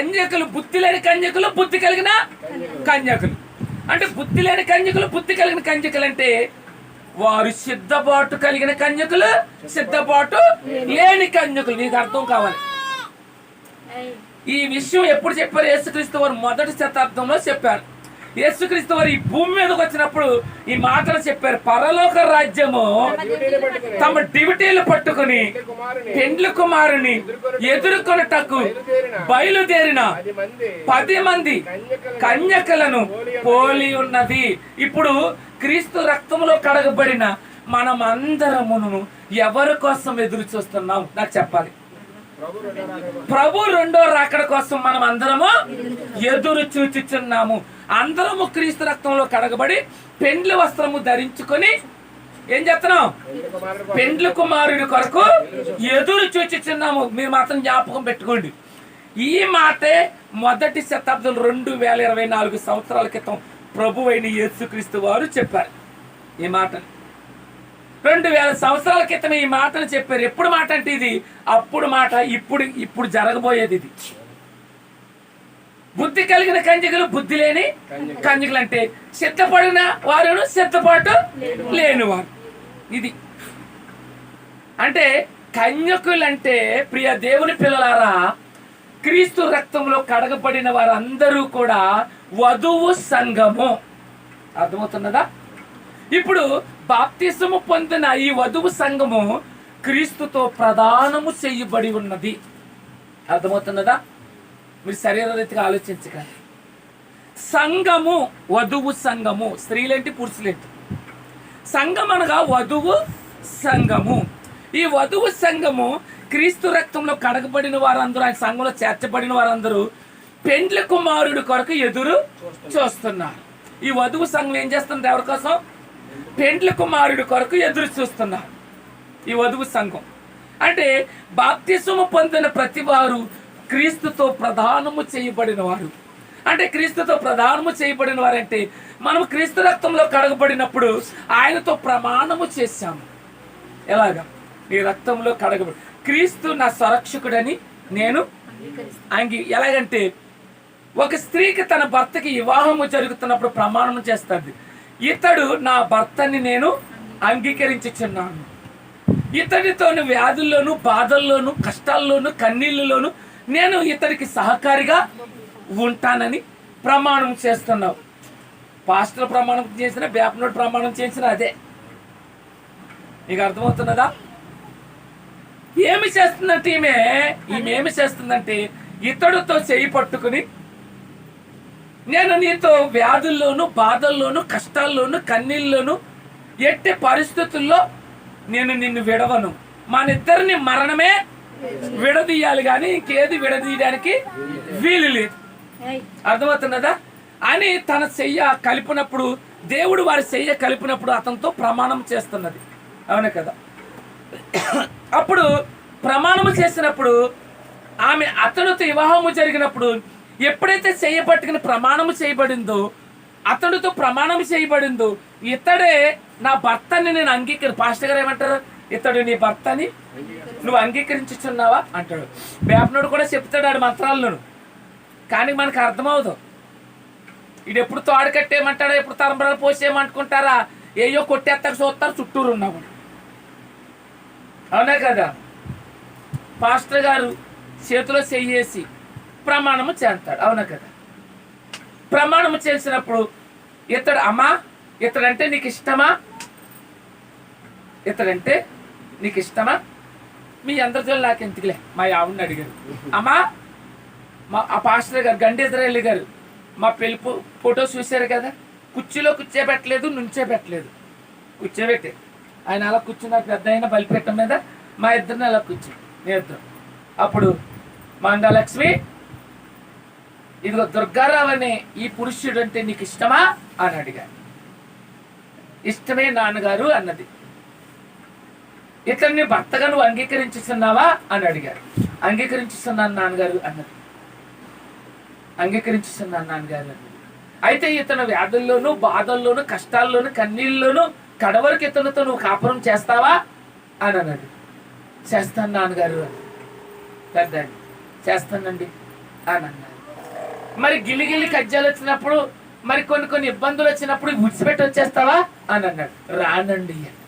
కన్యకులు బుద్ధి లేని కన్యకులు బుద్ధి కలిగిన కన్యకులు. అంటే బుద్ధి లేని కన్యకులు బుద్ధి కలిగిన కన్యకులు అంటే వారు సిద్ధపాటు కలిగిన కన్యకులు సిద్ధపాటు లేని కన్యకులు. నీకు అర్థం కావాలి. ఈ విషయం ఎప్పుడు చెప్పారు? యేసుక్రీస్తు వారు మొదటి శతాబ్దంలో చెప్పారు. యేసుక్రీస్తు వారు ఈ భూమి మీదకి వచ్చినప్పుడు ఈ మాటలు చెప్పారు. పరలోక రాజ్యము తమ డివిటీలు పట్టుకుని పెండ్లు కుమారుని ఎదుర్కొనుటకు బయలుదేరిన పది మంది కన్యకలను పోలి ఉన్నది. ఇప్పుడు క్రీస్తు రక్తంలో కడగబడిన మనం అందరమును ఎవరి కోసం ఎదురు చూస్తున్నాం? నాకు చెప్పాలి. రెండో ప్రభు రెండో రాకడ కోసం మనం అందరము ఎదురు చూచుచున్నాము. అందరము క్రీస్తు రక్తంలో కడగబడి పెండ్లి వస్త్రము ధరించుకొని ఏం చేస్తున్నాం? పెండ్లి కుమారుడి కొరకు ఎదురు చూచిచున్నాము. మీరు మాత్రం జ్ఞాపకం పెట్టుకోండి. ఈ మాటే మొదటి శతాబ్దం రెండు వేల ఇరవై నాలుగు సంవత్సరాల క్రితం ప్రభు అయిన యేసుక్రీస్తు వారు చెప్పారు. ఈ మాటని రెండు వేల సంవత్సరాల క్రితం ఈ మాటను చెప్పారు. ఎప్పుడు మాట అంటే ఇది? అప్పుడు మాట ఇప్పుడు ఇప్పుడు జరగబోయేది ఇది. బుద్ధి కలిగిన కంజకులు బుద్ధి లేని కంజకులు అంటే సిద్ధపడిన వారును సిద్ధపాటు లేని వారు ఇది. అంటే కన్యకులు అంటే ప్రియ దేవుని పిల్లలారా క్రీస్తు రక్తంలో కడగబడిన వారందరూ కూడా వధువు సంఘము. అర్థమవుతున్నదా? ఇప్పుడు బాప్తిసము పొందిన ఈ వధువు సంఘము క్రీస్తుతో ప్రధానము చేయబడి ఉన్నది. అర్థమవుతున్నదా? మీరు శరీర రీతిగా ఆలోచించకండి. సంఘము వధువు సంఘము స్త్రీలేంటి పురుషులేంటి? సంఘం అనగా వధువు సంఘము. ఈ వధువు సంఘము క్రీస్తు రక్తంలో కడగబడిన వారందరూ ఆయన సంఘంలో చేర్చబడిన వారందరూ పెండ్లి కుమారుడు కొరకు ఎదురు చూస్తున్నారు. ఈ వధువు సంఘం ఏం చేస్తుంది ఎవరి కోసం? పెండ్లి కుమారుడి కొరకు ఎదురు చూస్తున్నారు. ఈ వధువు సంఘం. అంటే బాప్తిసము పొందిన ప్రతి వారు క్రీస్తుతో ప్రధానము చేయబడిన వారు అంటే క్రీస్తుతో ప్రధానము చేయబడిన వారంటే మనం క్రీస్తు రక్తంలో కడగబడినప్పుడు ఆయనతో ప్రమాణము చేశాము. ఎలాగా? నీ రక్తంలో కడగబడి క్రీస్తు నా సంరక్షకుడని నేను అంగి ఎలాగంటే ఒక స్త్రీకి తన భర్తకి వివాహము జరుగుతున్నప్పుడు ప్రమాణం చేస్తుంది. ఇతడు నా భర్తని నేను అంగీకరించుచున్నాను. ఇతడితోని వ్యాధుల్లోనూ బాధల్లోనూ కష్టాల్లోనూ కన్నీళ్ళలోను నేను ఇతడికి సహకారిగా ఉంటానని ప్రమాణం చేస్తున్నావు. పాస్టర్ ప్రమాణం చేసిన బ్యాప్నోడ్ ప్రమాణం చేసిన అదే. నీకు అర్థమవుతున్నదా? ఏమి చేస్తుందంటే ఈమె ఈమె ఏమి చేస్తుందంటే ఇతడుతో చేయి పట్టుకుని నేను నీతో వ్యాధుల్లోను బాధల్లోను కష్టాల్లోను కన్నీళ్ళలోను ఎట్టి పరిస్థితుల్లో నేను నిన్ను విడవను. మన ఇద్దరిని మరణమే విడదీయాలి కానీ ఇంకేది విడదీయడానికి వీలు లేదు. అర్థమవుతున్నదా? అని తన చెయ్య కలిపినప్పుడు దేవుడు వారి చెయ్య కలిపినప్పుడు అతనితో ప్రమాణం చేస్తున్నది. అవును కదా? అప్పుడు ప్రమాణము చేసినప్పుడు ఆమె అతనితో వివాహము జరిగినప్పుడు ఎప్పుడైతే చేయబట్టుకుని పట్టుకుని ప్రమాణము చేయబడిందో అతడితో ప్రమాణం చేయబడిందో ఇతడే నా భర్తని నేను అంగీకరి పాస్టర్ గారు ఏమంటారు? ఇతడు నీ భర్తని నువ్వు అంగీకరించుచున్నావా? అంటాడు. వేపనుడు కూడా చెప్తాడు ఆడు మంత్రాలను కానీ మనకు అర్థమవుదు. ఇది ఎప్పుడు తోడు కట్టేయమంటాడా? ఎప్పుడు తరంబరాలు పోసేయమంటుకుంటారా? ఏయో కొట్టేస్తాక చూస్తారు చుట్టూరు ఉన్నాము అవునా కదా? పాస్టర్ గారు చేతిలో చెయ్యేసి ప్రమాణము చేస్తాడు. అవునా కదా? ప్రమాణము చేసినప్పుడు ఇతడు అమ్మా ఇతడంటే నీకు ఇష్టమా? ఇతడంటే నీకు ఇష్టమా? మీ అందరితో నాకు ఎందుకులే? మా ఆవిడని అడిగారు. అమ్మా మా ఆ పాస్టర్ గారు గండి గారు మా పెళ్ళి ఫోటో చూశారు కదా? కుర్చీలో కూర్చోబెట్టలేదు నుంచే పెట్టలేదు కూర్చోబెట్టే ఆయన అలా కూర్చున్నారు పెద్ద అయిన బలిపెట్టడం మీద మా ఇద్దరిని అలా కూర్చో మీ ఇద్దరు. అప్పుడు మంగళలక్ష్మి ఇదిగో దుర్గారావు అనే ఈ పురుషుడు అంటే నీకు ఇష్టమా? అని అడిగారు. ఇష్టమే నాన్నగారు అన్నది. ఇతన్ని భర్తగా నువ్వు అంగీకరించుతున్నావా అని అడిగారు. అంగీకరించుతున్నాను నాన్నగారు అన్నది అంగీకరించుతున్నాను నాన్నగారు అన్నది అయితే ఇతను వ్యాధుల్లోనూ బాధల్లోనూ కష్టాల్లోనూ కన్నీళ్ళలోనూ కడవరకు ఇతనితో నువ్వు కాపురం చేస్తావా అని అన్నాడు. చేస్తాను నాన్నగారు పెద్ద చేస్తానండి అని అన్నారు. మరి గిల్లి గిల్లి కజ్జాలు వచ్చినప్పుడు మరి కొన్ని కొన్ని ఇబ్బందులు వచ్చినప్పుడు విడిచిపెట్టి వచ్చేస్తావా అని అన్నాడు. రానండి అని.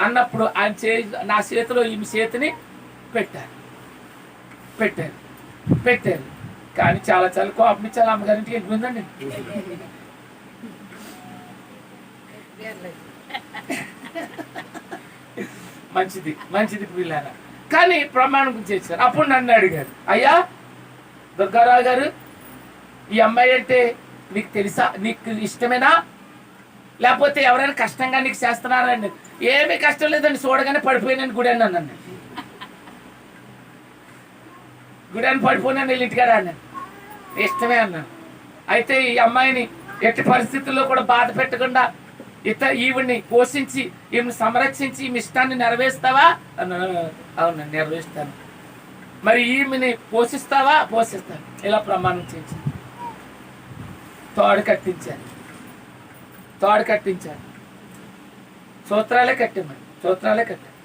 అన్నప్పుడు ఆయన చే నా చేతిలో ఈ చేతిని పెట్టారు. పెట్టారు. పెట్టారు. కానీ చాలా చాలా కోపం ఇచ్చారు అమ్మగారింటికి. వెళ్ళిపోయిందండి మంచిది మంచిది పిల్లల. కానీ ప్రమాణం చేశారు. అప్పుడు నన్ను అడిగారు. అయ్యా దుర్గారావు గారు ఈ అమ్మాయి అంటే నీకు తెలుసా? నీకు ఇష్టమేనా? లేకపోతే ఎవరైనా కష్టంగా నీకు చేస్తున్నారండి ఏమీ కష్టం లేదండి చూడగానే పడిపోయినాను గుడి అని అన్నాను. గుడి అని పడిపోయినాను వీళ్ళ ఇంటికాడ అన్నాను. ఇష్టమే అన్నాను. అయితే ఈ అమ్మాయిని ఎట్టి పరిస్థితుల్లో కూడా బాధ పెట్టకుండా ఇత ఈవిడ్ని పోషించి ఈమెను సంరక్షించి ఈమె ఇష్టాన్ని నెరవేరుస్తావా? అవును అవునండి నెరవేరుస్తాను. మరి ఈమెని పోషిస్తావా? పోషిస్తాను. ఇలా ప్రమాణం చేయించాను. తోడు కట్టించాను. తోడు కట్టించాను సూత్రాలే కట్టామని సూత్రాలే కట్టాడు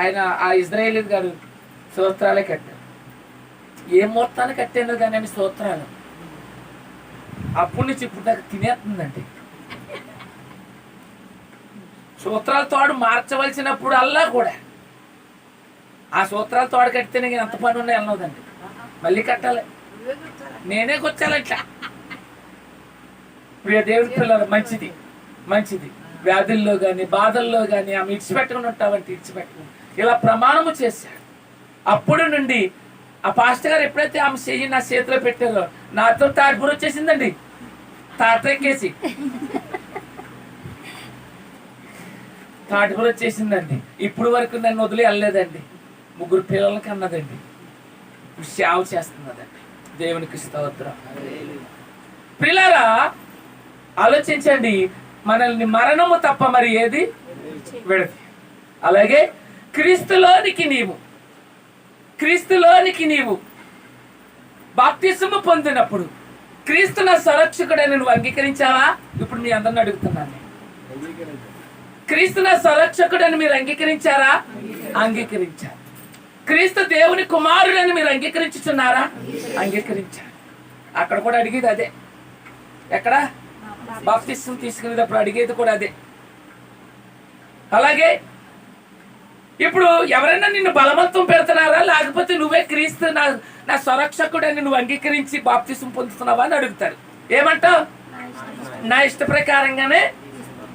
ఆయన ఆ ఇజ్రాయేలీ గారు సూత్రాలే కట్టాడు ఏ ముహూర్తాన్ని కట్టాను కానీ అని సూత్రాలు. అప్పటి నుంచి ఇప్పుడు దాకా తినేస్తుందండి. సూత్రాల తోడు మార్చవలసినప్పుడు అల్లా కూడా. ఆ సూత్రాల తోడు కట్టితే నేను ఎంత పని ఉన్నా వెళ్ళదండి మళ్ళీ కట్టాలి. నేనే కూర్చాలి ఇట్లా. ప్రియ దేవుడి పిల్లలు మంచిది మంచిది. వ్యాధుల్లో కానీ బాధల్లో కానీ ఆమె ఇడిచిపెట్టుకుని ఉంటావంటే ఇడిచిపెట్టుకుని ఇలా ప్రమాణము చేశాడు. అప్పుడు నుండి ఆ పాస్టర్ గారు ఎప్పుడైతే ఆమె చెయ్యి నా చేతిలో పెట్టారో నాతో తాడిపూర్ వచ్చేసిందండి. తాటెక్కేసి తాటిపూర్ వచ్చేసిందండి. ఇప్పుడు వరకు నన్ను వదిలి వెళ్ళలేదండి. ముగ్గురు పిల్లలకి అన్నదండి సేవ చేస్తున్నదండి. దేవునికి స్తోత్రం. పిల్లరా ఆలోచించండి. మనల్ని మరణము తప్ప మరి ఏది? విడది. అలాగే క్రీస్తులోనికి నీవు క్రీస్తులోనికి నీవు బాప్తిసము పొందినప్పుడు క్రీస్తు నా సంరక్షకుడని నువ్వు అంగీకరించావా? ఇప్పుడు మీ అందరిని అడుగుతున్నాను నేను. క్రీస్తు నా సంరక్షకుడని మీరు అంగీకరించారా? అంగీకరించారు. క్రీస్తు దేవుని కుమారుడని మీరు అంగీకరించుచున్నారా? అంగీకరించారు. అక్కడ కూడా అడిగేది అదే. ఎక్కడ? బాప్తిస్తం తీసుకునేటప్పుడు అడిగేది కూడా అదే. అలాగే ఇప్పుడు ఎవరైనా నిన్ను బలవంతం పెడుతున్నారా? లేకపోతే నువ్వే క్రీస్తు నా నా స్వరక్షకుడని నువ్వు అంగీకరించి బాప్తిసం పొందుతున్నావా అని అడుగుతారు. ఏమంటావు నా ఇష్ట ప్రకారంగానే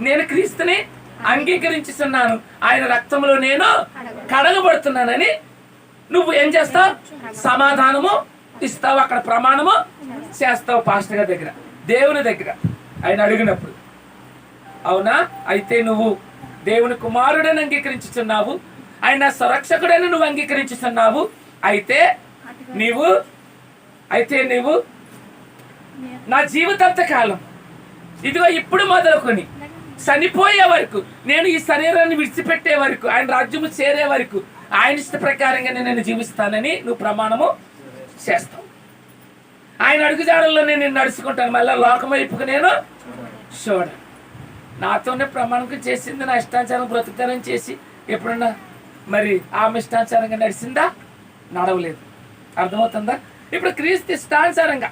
నేను క్రీస్తుని అంగీకరించుతున్నాను. ఆయన రక్తంలో నేను కడగబడుతున్నానని నువ్వు ఏం చేస్తావు? సమాధానము ఇస్తావు. అక్కడ ప్రమాణము చేస్తావు పాస్టర్ గారి దగ్గర దేవుని దగ్గర. ఆయన అడిగినప్పుడు అవునా? అయితే నువ్వు దేవుని కుమారుడని అంగీకరించుచున్నావు ఆయన సంరక్షకుడని నువ్వు అంగీకరించుచున్నావు అయితే నీవు అయితే నీవు నా జీవితాంత కాలం ఇదిగో ఇప్పుడు మొదలుకొని చనిపోయే వరకు నేను ఈ శరీరాన్ని విడిచిపెట్టే వరకు ఆయన రాజ్యము చేరే వరకు ఆయన ఇష్ట ప్రకారంగా నేను జీవిస్తానని నువ్వు ప్రమాణము చేస్తావు. ఆయన అడుగుజాడల్లో నేను నడుచుకుంటాను. మళ్ళీ లోకం వైపుకు నేను చూడను. నాతోనే ప్రమాణం చేసింది నా ఇష్టానుసారం బ్రతుకుతానని చేసి ఎప్పుడన్నా మరి ఆమె ఇష్టానుసారంగా నడిచిందా? నడవలేదు. అర్థమవుతుందా? ఇప్పుడు క్రీస్తు ఇష్టానుసారంగా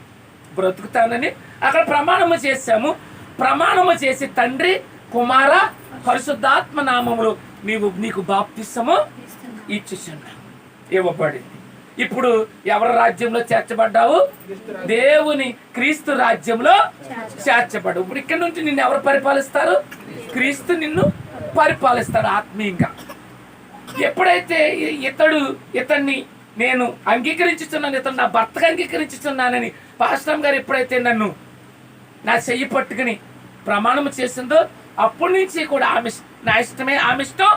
బ్రతుకుతానని అక్కడ ప్రమాణము చేశాము. ప్రమాణము చేసి తండ్రి కుమార పరిశుద్ధాత్మ నామములు నీవు నీకు బాప్తిస్తము ఇచ్చుచున్నా ఇవ్వబడింది. ఇప్పుడు ఎవరి రాజ్యంలో చేర్చబడ్డావు? దేవుని క్రీస్తు రాజ్యంలో చేర్చబడు ఇప్పుడు ఇక్కడ నుంచి నిన్ను ఎవరు పరిపాలిస్తారు? క్రీస్తు నిన్ను పరిపాలిస్తాడు ఆత్మీయంగా. ఎప్పుడైతే ఇతడు ఇతన్ని నేను అంగీకరించుతున్నాను ఇతను నా భర్తగా అంగీకరించుతున్నానని పాస్టమ్ గారు ఎప్పుడైతే నన్ను నా చెయ్యి పట్టుకుని ప్రమాణం చేసిందో అప్పటి నుంచి కూడా ఆమె నా ఇష్టమే ఆమె ఇష్టం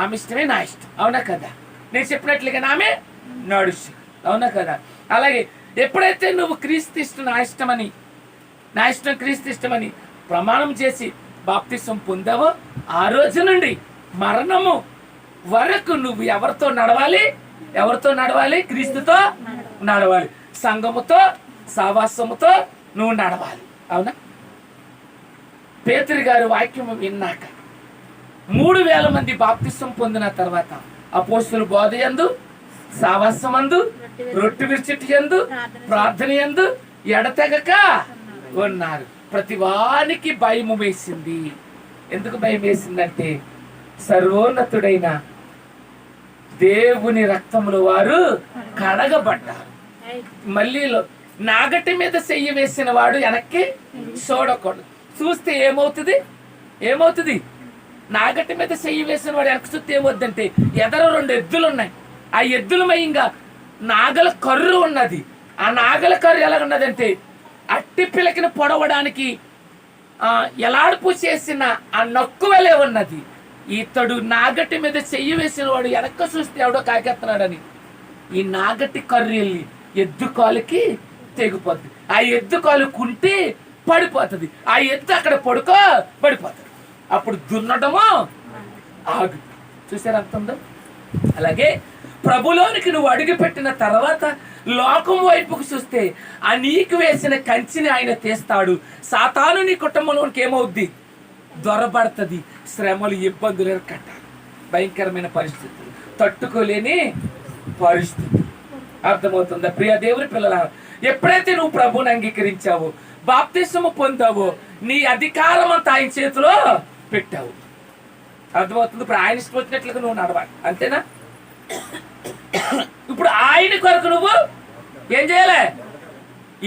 ఆమె ఇష్టమే నా ఇష్టం. అవునా కదా? నేను చెప్పినట్లుగా ఆమె నడుచు అవునా కదా? అలాగే ఎప్పుడైతే నువ్వు క్రీస్తు ఇష్టం నా ఇష్టమని నా ఇష్టం క్రీస్తు ఇష్టమని ప్రమాణం చేసి బాప్తిసం పొందావో ఆ రోజు నుండి మరణము వరకు నువ్వు ఎవరితో నడవాలి? ఎవరితో నడవాలి? క్రీస్తుతో నడవాలి. సంఘముతో సావాసముతో నువ్వు నడవాలి. అవునా? పేతురి గారి వాక్యం విన్నాక మూడు వేల మంది బాప్తిసం పొందిన తర్వాత అపోస్తుల బోధయందు సావాసమందు రొట్టె విరిచిటి ఎందు ప్రార్థన ఎందు ఎడతెగక ఉన్నారు. ప్రతి వానికి భయము వేసింది. ఎందుకు భయం వేసిందంటే సర్వోన్నతుడైన దేవుని రక్తములు వారు కడగబడ్డారు. మళ్ళీ నాగటి మీద చెయ్యి వేసిన వాడు వెనక్కి చూడకూడదు చూస్తే ఏమవుతుంది? ఏమవుతుంది? నాగటి మీద చెయ్యి వేసిన వాడు వెనక్కి ఏమొద్దంటే ఎదర రెండు ఎద్దులు ఉన్నాయి ఆ ఎద్దుల మయంగా నాగల కర్రు ఉన్నది. ఆ నాగల కర్రు ఎలా ఉన్నదంటే అట్టి పిలకిన పొడవడానికి ఆ ఎలాడుపు చేసిన ఆ నొక్కు వెలే ఉన్నది. ఇతడు నాగటి మీద చెయ్యి వేసిన వాడు వెనక్కి చూస్తే ఎవడో కాకెత్తున్నాడని ఈ నాగటి కర్రు వెళ్ళి ఎద్దు కాలుకి తెగిపోద్ది. ఆ ఎద్దు కాలు కుంటే పడిపోతుంది. ఆ ఎద్దు అక్కడ పడుకో పడిపోతుంది. అప్పుడు దున్నడము ఆగు. చూసారు అర్థం ఉందో? అలాగే ప్రభులోనికి నువ్వు అడుగుపెట్టిన తర్వాత లోకం వైపుకు చూస్తే ఆ నీకు వేసిన కంచిని ఆయన తీస్తాడు. సాతాను నీ కుటుంబంలోనికి ఏమవుద్ది? దొరబడుతుంది. శ్రమలు ఇబ్బందులు కట్ట భయంకరమైన పరిస్థితులు. తట్టుకోలేని పరిస్థితి అర్థమవుతుందా? ప్రియ దేవుని పిల్లల ఎప్పుడైతే నువ్వు ప్రభుని అంగీకరించావో బాప్తిసము పొందావో నీ అధికారం అంతా ఆయన చేతిలో పెట్టావు. అర్థమవుతుంది? ఇప్పుడు ఆయన ఇష్టం వచ్చినట్లుగా నువ్వు నడవాలి. అంతేనా? ఇప్పుడు ఆయన కొరకు నువ్వు ఏం చేయలే?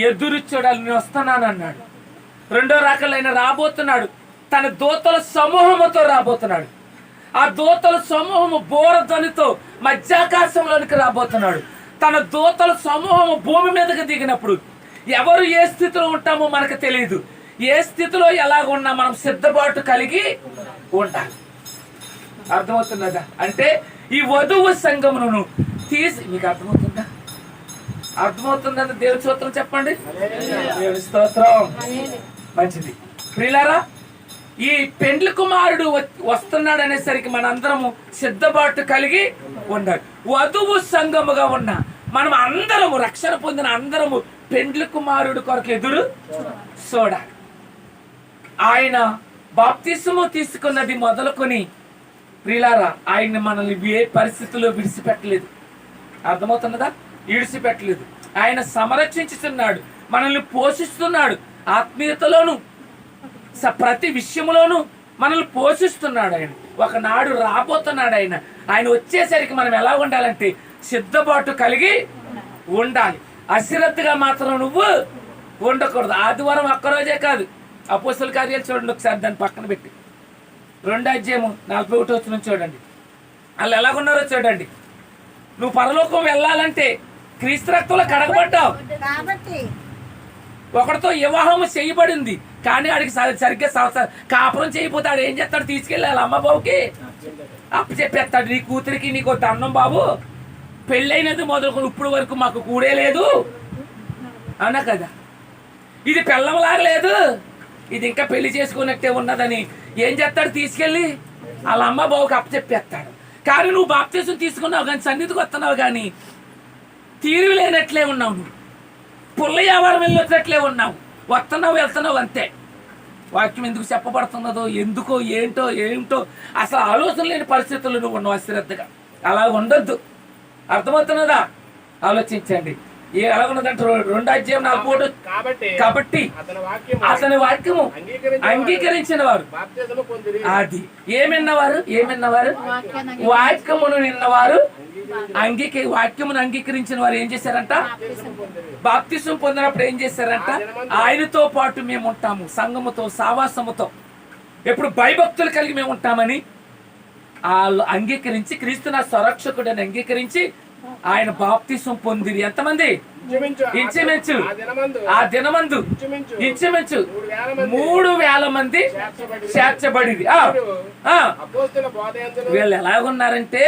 ఎదురు చూడాలి నేను వస్తున్నాను అన్నాడు రెండో రకాలు ఆయన రాబోతున్నాడు. తన దూతల సమూహముతో రాబోతున్నాడు. ఆ దూతల సమూహము బోరధ్వనితో మధ్యాకాశంలోనికి రాబోతున్నాడు. తన దూతల సమూహము భూమి మీదకి దిగినప్పుడు ఎవరు ఏ స్థితిలో ఉంటామో మనకు తెలియదు ఏ స్థితిలో ఎలాగున్నా మనం సిద్ధపాటు కలిగి ఉండాలి. అర్థమవుతున్నదా అంటే ఈ వధువు సంఘమును తీసి మీకు అర్థమవుతుందా? అర్థమవుతుందా? దేవుని స్తోత్రం చెప్పండి. దేవుడి స్తోత్రం. మంచిది. ప్రియులారా ఈ పెండ్లి కుమారుడు వస్తున్నాడు అనేసరికి మనందరము సిద్ధపాటు కలిగి ఉండాలి. వధువు సంఘముగా ఉన్న మనం అందరము రక్షణ పొందిన అందరము పెండ్లి కుమారుడు కొరకు ఎదురు చూడాలి. ఆయన బాప్తిసము తీసుకున్నది మొదలుకొని ప్రిలారా ఆయన మనల్ని ఏ పరిస్థితుల్లో విడిచిపెట్టలేదు. అర్థమవుతున్నదా? విడిచిపెట్టలేదు. ఆయన సంరక్షించుతున్నాడు మనల్ని పోషిస్తున్నాడు ఆత్మీయతలోను స- ప్రతి విషయంలోనూ మనల్ని పోషిస్తున్నాడు ఆయన. ఒకనాడు రాబోతున్నాడు ఆయన. ఆయన వచ్చేసరికి మనం ఎలా ఉండాలంటే సిద్ధపాటు కలిగి ఉండాలి. అశ్రద్ధగా మాత్రం నువ్వు ఉండకూడదు. ఆదివారం ఒక్కరోజే కాదు. అపోస్తుల కార్యాలు చూడండి ఒకసారి దాన్ని పక్కన పెట్టి. రెండో అధ్యాయము నలభై ఒకటి వచ్చిన చూడండి. వాళ్ళు ఎలాగున్నారో చూడండి. నువ్వు పరలోకం వెళ్ళాలంటే క్రీస్తు రక్తంలో కడగబడ్డావు. కాబట్టి. ఒకడితో వివాహం చేయబడింది కానీ ఆడికి స- సరిగ్గా సంవత్సరం కాపురం చేయకపోతే ఆడు ఏం చేస్తాడు? తీసుకెళ్ళాలి అమ్మ బాబుకి. అప్పు చెప్పేస్తాడు నీ కూతురికి నీకు దండం బాబు. పెళ్ళైనది మొదలుకొని ఇప్పుడు వరకు మాకు కూడే లేదు. అన్నా కదా? ఇది పెళ్ళంలాగా లేదు. ఇది ఇంకా పెళ్ళి చేసుకున్నట్టే ఉన్నదని. ఏం చేస్తాడు? తీసుకెళ్ళి వాళ్ళ అమ్మ బాబుకి అప్పచెప్పేస్తాడు. కానీ నువ్వు బాప్తీసం తీసుకున్నావు కానీ సన్నిధికి వస్తున్నావు కానీ తీరు లేనట్లే ఉన్నావు నువ్వు. పుల్ల వ్యాపారం వెళ్ళొచ్చినట్లే ఉన్నావు. వస్తున్నావు వెళ్తున్నావు అంతే. వాక్యం ఎందుకు చెప్పబడుతున్నదో ఎందుకో ఏంటో ఏంటో అసలు ఆలోచన లేని పరిస్థితుల్లో నువ్వు ఉన్నావు అశ్రద్ధగా. అలా ఉండొద్దు. అర్థమవుతున్నదా? ఆలోచించండి. ఏ ఎలా ఉన్నదంటే రె- రెండు అధ్యాయం నాలుగు ఒకటి కాబట్టి కాబట్టి అతని వాక్యం అతని వాక్యము అంగీకరించిన వారు అది. ఏమిన్నవారు? ఏమిన్నవారు? వాక్యమును నిన్నవారు అంగీక వాక్యమును అంగీకరించిన వారు ఏం చేశారంట? బాప్తిసం పొందినప్పుడు ఏం చేశారంట? ఆయనతో పాటు మేము ఉంటాము. సంఘముతో సావాసముతో. ఎప్పుడు భయభక్తులు కలిగి మేము ఉంటామని. వాళ్ళు అంగీకరించి క్రీస్తు నా సంరక్షకుడని అంగీకరించి ఆయన బాప్తిసం పొందిరి. ఎంతమంది? ఇంచుమించు ఆ- దినమందు ఇంచుమించు మూడు వేల మంది. చేర్చబడిది వీళ్ళు ఎలాగున్నారంటే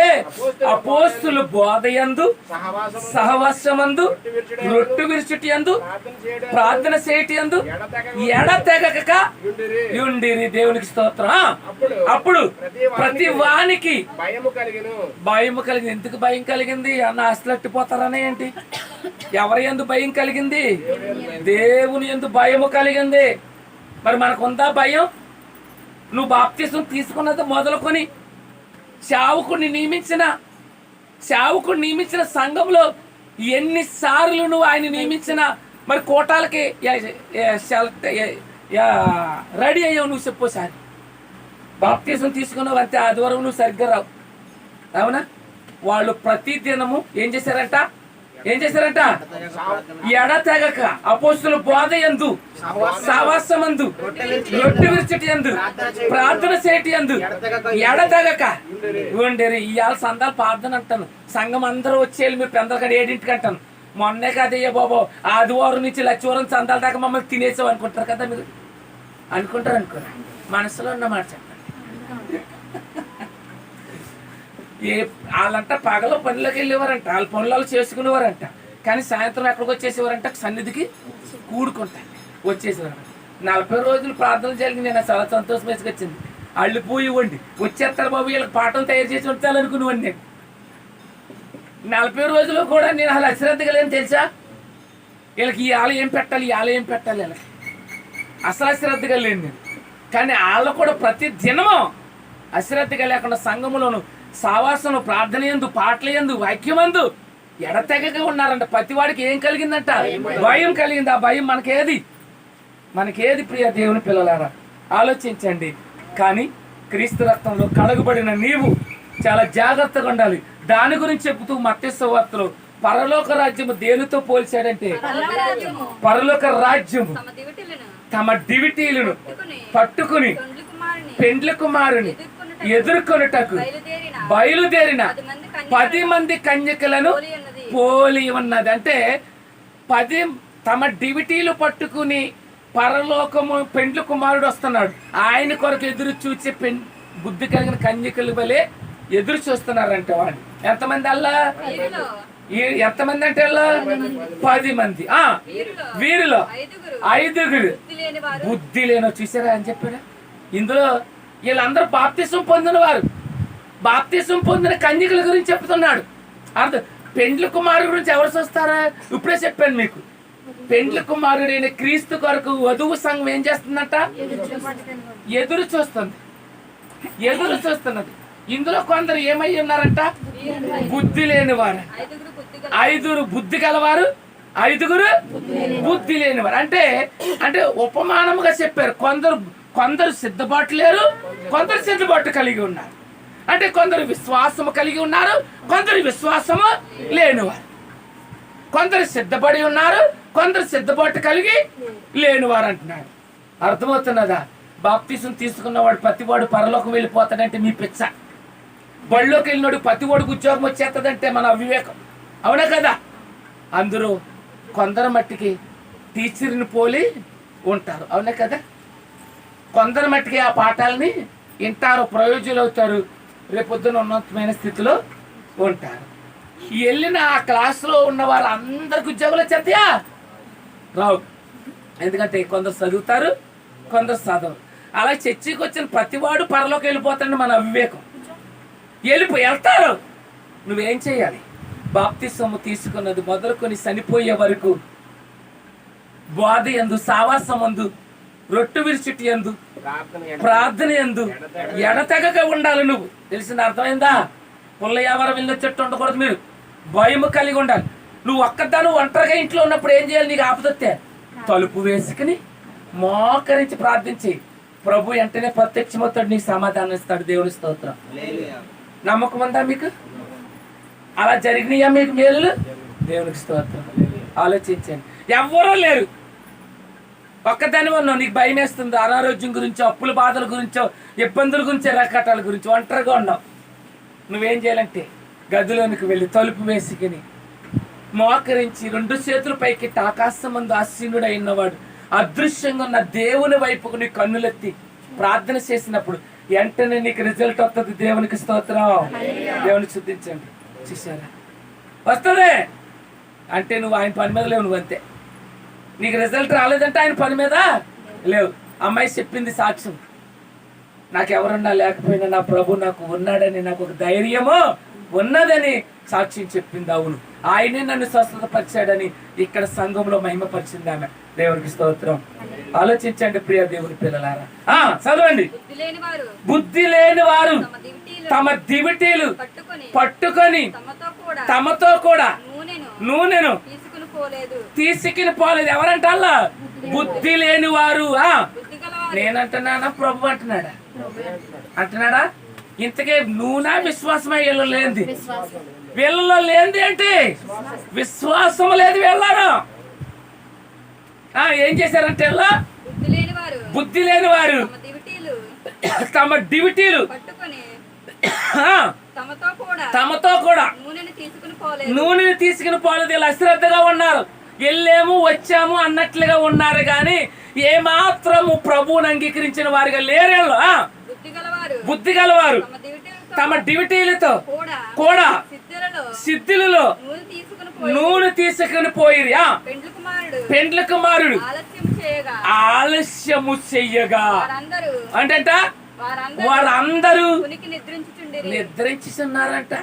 అపోస్తులు బోధయందు సహవాసము సహవాసమందు రొట్టు విరుచుటి యందు ప్రార్థన చేయటి యందు ఎడతెగక. యుండిరి. దేవునికి స్తోత్రం. అప్పుడు ప్రతి వానికి భయము కలిగింది. ఎందుకు భయం కలిగింది? అన్న అసలట్టిపోతారనే ఏంటి ఎవరి ఎందు భయం కలిగింది? దేవుని ఎందు భయము కలిగింది. మరి మనకుందా భయం? నువ్వు బాప్తీసం తీసుకున్నది మొదలుకొని సేవకుడిని నియమించిన శావుకుని నియమించిన సంఘంలో ఎన్నిసార్లు నువ్వు ఆయన నియమించిన మరి కోటాలకి రెడీ అయ్యావు నువ్వు చెప్పోసారి బాప్తీసం తీసుకున్నావు అంతే ఆదివారం నువ్వు సరిగ్గా రావు. అవునా? వాళ్ళు ప్రతి దినము ఏం చేశారంట? ఏం చేశారంట? ఎడతెగక అపోస్తుల బోధ ఎందు సహవాసమందు రొట్టె విరిచటి ఎందు ప్రార్థన చేటి ఎందు ఎడతెగక ఇవ్వండి ఇవాళ సందాలు ప్రార్థన అంటాను. సంఘం అందరూ వచ్చేయాలి మీరు పెందలకాడ ఏడింటికి అంటాను. మొన్నే కదయ్యా బాబు ఆదివారం నుంచి లక్షవరం సందాల దాకా మమ్మల్ని తినేసావు అనుకుంటారు కదా మీరు? అనుకుంటారు అనుకోరా? మనసులో ఉన్న మాట చెప్పండి. ఏ వాళ్ళంట పగల పనిలోకి వెళ్ళేవారంట. వాళ్ళ పనులు వాళ్ళు చేసుకునేవారంట. కానీ సాయంత్రం ఎక్కడికి వచ్చేసేవారంట? సన్నిధికి కూడుకుంటాయి వచ్చేసేవారు నలభై రోజులు ప్రార్థన జరిగింది నేను చాలా సంతోషం వేసుకొచ్చింది అళ్ళు పోయి ఇవ్వండి. వచ్చేస్తారు బాబు వీళ్ళకి పాఠం తయారు చేసి ఉంచాలనుకునేవాడిని నేను. నలభై రోజులు కూడా నేను అసలు అశ్రద్ధగా లేని తెలుసా? వీళ్ళకి ఈ ఆలయం ఏం పెట్టాలి? ఈ ఆలయం ఏం పెట్టాలి వీళ్ళకి? అసలు అశ్రద్ధగా లేని నేను. కానీ వాళ్ళు కూడా ప్రతి దినము అశ్రద్ధగా లేకుండా సంఘములోను సావాసను ప్రార్థన ఎందు పాటల ఎందు వాక్యమందు ఎడతెగగా ఉన్నారంట. ప్రతి వాడికి ఏం కలిగిందంట? భయం కలిగింది. ఆ భయం మనకేది? మనకేది ప్రియ దేవుని పిల్లలారా? ఆలోచించండి. కానీ క్రీస్తు రక్తంలో కడగబడిన నీవు చాలా జాగ్రత్తగా ఉండాలి. దాని గురించి చెబుతూ మత్స్య వార్తలు పరలోక రాజ్యము దేనితో పోల్చాడంటే పరలోక రాజ్యము తమ దివిటీలను డివిటీలను పట్టుకుని పెండ్లి కుమారుని ఎదుర్కొనుటకు బయలుదేరిన పది మంది కన్యకలను పోలి ఉన్నది. అంటే పది తమ డివిటీలు పట్టుకుని పరలోకము పెండ్లి కుమారుడు వస్తున్నాడు. ఆయన కొరకు ఎదురు చూచి పెన్ బుద్ధి కలిగిన కన్యకలు వలె ఎదురు చూస్తున్నారంట వాడు ఎంతమంది అల్లా? ఎంతమంది అంటే అల్లా? పది మంది. ఆ వీరిలో. ఐదుగురు. బుద్ధి లేని చూసారా అని చెప్పారా ఇందులో వీళ్ళందరూ బాప్తిసం పొందిన వారు బాప్తిసం పొందిన కన్యకల గురించి చెప్తున్నాడు. అర్థం? పెండ్ల కుమారుడు గురించి ఎవరు చూస్తారా? ఇప్పుడే చెప్పాను మీకు. పెండ్ల కుమారుడైన క్రీస్తు కొరకు వధువు సంఘం ఏం చేస్తుందంట? ఎదురు చూస్తుంది. ఎదురు చూస్తున్నది. ఇందులో కొందరు ఏమై ఉన్నారంట? బుద్ధి లేని వారు ఐదుగురు బుద్ధి గలవారు ఐదుగురు బుద్ధి గలవారు ఐదుగురు బుద్ధి లేనివారు. అంటే అంటే ఉపమానముగా చెప్పారు. కొందరు కొందరు సిద్ధపాటు లేరు కొందరు సిద్ధపాటు కలిగి ఉన్నారు. అంటే కొందరు విశ్వాసము కలిగి ఉన్నారు కొందరు విశ్వాసము లేనివారు. కొందరు సిద్ధపడి ఉన్నారు కొందరు సిద్ధపాటు కలిగి లేనివారు అంటున్నాడు. అర్థమవుతున్నదా? బాప్తీసం తీసుకున్నవాడు ప్రతివాడు పరలోకం వెళ్ళిపోతాడంటే మీ పిచ్చ. బళ్ళోకి వెళ్ళినాడు ప్రతివాడికి ఉద్యోగం వచ్చేస్తుందంటే మన అవివేకం. అవునా కదా? అందరూ కొందరు మట్టికి టీచర్ని పోలి ఉంటారు. అవునా కదా? కొందరు మట్టికి ఆ పాఠాలని వింటారు ప్రయోజనం అవుతారు రేపొద్దున ఉన్నతమైన స్థితిలో ఉంటారు. వెళ్ళిన ఆ క్లాస్లో ఉన్న వాళ్ళందరికి ఉద్యోగాలు చెత్తయా రావు. ఎందుకంటే కొందరు చదువుతారు కొందరు చదవరు. అలా చర్చికి వచ్చిన ప్రతివాడు పరలోకి వెళ్ళిపోతాడు మన అవివేకం. వెళ్ళిపో వెళ్తారు. నువ్వేం చేయాలి? బాప్తిసము తీసుకున్నది మొదలుకొని చనిపోయే వరకు బోధ ఎందు సావాసమందు రొట్టు విరిచిటి ఎందు. ప్రార్థన ఎందు ఎడతెగక ఉండాలి నువ్వు. తెలిసింది అర్థమైందా? పుల్ల వ్యాపారం వెళ్ళిన చెట్టు ఉండకూడదు మీరు. భయము కలిగి ఉండాలి. నువ్వు ఒక్కదాను ఒంటరిగా ఇంట్లో ఉన్నప్పుడు ఏం చేయాలి నీకు ఆపదొస్తే తలుపు వేసుకుని మోకరించి ప్రార్థించి. ప్రభు వెంటనే ప్రత్యక్షమవుతాడు నీకు సమాధానం ఇస్తాడు. దేవుని స్తోత్రం. నమ్మకం ఉందా మీకు? అలా జరిగినాయా మీకు మేలు దేవునికి స్తోత్రం. ఆలోచించండి. ఎవ్వరూ లేరు. ఒక్కదాని ఉన్నావు నీకు భయం వేస్తుంది. అనారోగ్యం గురించో అప్పుల బాధల గురించో ఇబ్బందుల గురించో రకటాల గురించి ఒంటరిగా ఉన్నావు. నువ్వేం చేయాలంటే గదిలోనికి వెళ్ళి తలుపు వేసుకుని మోకరించి రెండు చేతుల పైకి ఆకాశం మందు ఆసీనుడు అయినవాడు అదృశ్యంగా ఉన్న దేవుని వైపుకు నీ కన్నులెత్తి ప్రార్థన చేసినప్పుడు వెంటనే నీకు రిజల్ట్ వస్తుంది దేవునికి స్తోత్రం. దేవుని శుద్ధించండి. చూసారా వస్తుంది అంటే నువ్వు ఆయన పని మీద లేవు నువ్వు అంతే. నీకు రిజల్ట్ రాలేదంటే ఆయన పని మీద లేవు. అమ్మాయి చెప్పింది సాక్ష్యం. నాకు ఎవరన్నా లేకపోయినా నా ప్రభు నాకు ఉన్నాడని నాకు ఒక ధైర్యము ఉన్నదని సాక్ష్యం చెప్పింది అవును. ఆయనే నన్ను స్వస్థత పరిచాడని ఇక్కడ సంఘంలో మహిమపరిచింది ఆమె. దేవునికి స్తోత్రం. ఆలోచించండి ప్రియ దేవుని పిల్లలారా. ఆ చదవండి. బుద్ధి లేని వారు తమ దివిటీలు పట్టుకొని తమతో కూడా నూనెను తీసుకుని పోలేదు తీసుకుని పోలేదు ఎవరంట బుద్ధి లేని వారు. ఆ బుద్ధి గలవారు. నేనంటున్నానా? ప్రభు అంటున్నాడా? అంటున్నాడా? ఇంతకే నూనె విశ్వాసమే వీళ్ళు లేనిది. వీళ్ళలో లేనిది ఏంటి? విశ్వాసం లేదు వీళ్ళను ఆ, ఏం చేశారంటే వీళ్ళు? బుద్ధి లేని వారు. బుద్ధి లేని వారు. తమ డివిటీలు పట్టుకొని ఆ, తమతో కూడా నూనెను తీసుకుని పోలేదు. వీళ్ళు అశ్రద్ధగా ఉన్నారు. వెళ్ళాము వచ్చాము అన్నట్లుగా ఉన్నారు కానీ ఏమాత్రము ప్రభువుని అంగీకరించిన వారిగా లేరు వీళ్ళు. ఆ, బుద్ధి గలవారు. తమ డివిటీలతో కూడా సిద్ధులలో నూనె తీసుకుని పోయిరి. పెండ్లి కుమారుడు ఆలస్యము చెయ్యగా అంటే వారందరూ వారందరూ కునికి నిద్రించుతున్నారంట